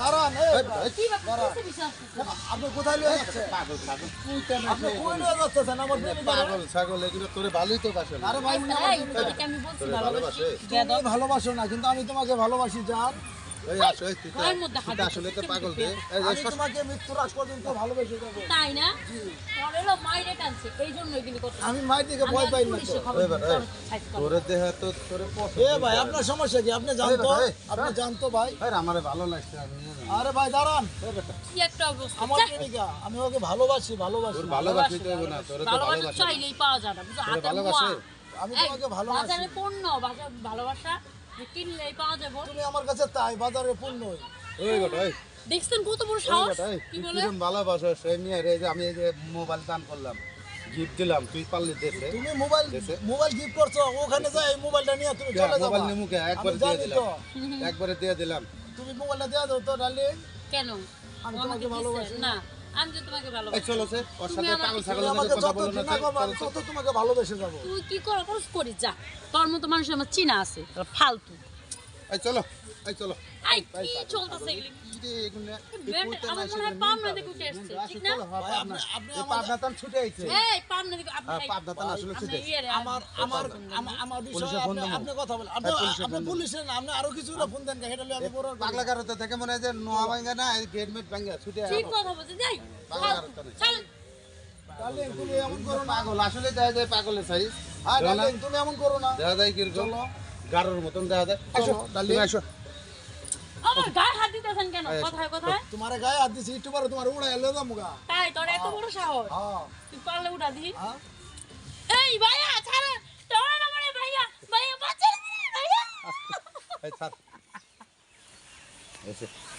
দাঁড়ান? আপনি কোথায় লিয়ে যাচ্ছেন? আপনি কই লিয়ে যাচ্ছেন? আমার পাগল ছাগল এগুলো তোরে ভালোই তো বাসে আরে ভাই আমি বলছি ভালোবাসে? তুমি ভালোবাসো না কিন্তু আমি তোমাকে ভালোবাসি জান। আসলে তো পাগল রে তোমাকে মৃত্যুর আগ পর্যন্ত ভালোবেসে যাব। তাই না? আমি মাই ভয় পাই না তোরে দেহে তো তোরে এ ভাই আপনার সমস্যা কি? আপনি জানতো? আপনি জানতো ভাই? আমারে ভালো লাগছে আমি আরে ভাই দাঁড়ান। কি একটা অবস্থা? আমার প্রেমিকা আমি ওকে ভালোবাসি ভালোবাসি। ভালোবাসি তো না তোরে তো ভালোবাসা চাইলেই পাওয়া যায় না বুঝছ? তোরে হাতে ভালোবাসে? মোয়া। আমি তোমাকে ভালোবাসি। বাজারে পণ্য ভালোবাসা? কিনলেই পাওয়া যাবে। তুমি আমার কাছে তাই বাজারে পূর্ণ ওই গোটা দেখছেন কত বড় সাহস? কি বলে? ভালোবাসো সেই নিয়ে রে যে আমি এই যে মোবাইল দান করলাম গিফট দিলাম তুই পারলি দেশে। তুমি মোবাইল মোবাইল গিফট করছ ওখানে যাই মোবাইলটা নিয়ে তুমি চলে যাবা। মোবাইল নিয়ে মুখে একবার দিয়ে দিলাম। একবারে দিয়ে দিলাম। তুমি মোবাইলটা দিয়ে দাও তো ডার্লিং। কেন? আমি তোমাকে ভালোবাসি। না। আমি যে তোমাকে ভালোবাসি। চলো সে ওর সাথে আমাকে- পাগল তুমি আমাকে যত ঘৃণা করবা আমি তত তোমাকে ভালোবেসে যাব। তুই কি করো করস যা। তোর মতো মানুষ আমার চিনা আছে ফালতু। এই চলো এই চলো। আই কি চলতেছে এগুলি? কি রে আমার মনে হয় পাম না দেখে উঠে আসছে ঠিক না? ভাই, আপনি- আপনি পাবনা তান ছুটে আইছে। এই না আপনি হ্যাঁ, পাবনা তান আসলে ছুটে আপনি ইয়ে রে, আমার আমার আমার- বিষয়ে আপনি আপনি কথা বলেন। আপনি হ্যাঁ, আপনি পুলিশের না আপনি আরও কিছু না ফোন দেন হেঁটে আমি বড় পাগলা কারও থেকে মনে হয় যে নোয়া ভাঙ্গা না গেট মেট ভাঙ্গা ছুটে ঠিক। কথা বলছে যাই। পাগলা কারও তো ডার্লিং তুমি এমন করো না। পাগল আসলে দেখা যায় পাগলের সাইজ হ্যাঁ ডার্লিং তুমি এমন করো না। দেখা যায় কীরকম। গারোর মতন দেখা যায়। আসো। তুমি আসো। আমার গায়ে হাত দিতেছেন কেন? কথায় কথায়? তোমার গায়ে হাত দিছি একটু পরে তোমার উড়াই এলো দাম গা। তাই তোর এত বড় সাহস? হ্যাঁ। তুই পারলে উড়া দি। হ্যাঁ এই ভাইয়া ছাড়। তোর আমারে ভাইয়া। ভাইয়া বাঁচা ভাইয়া। এসে।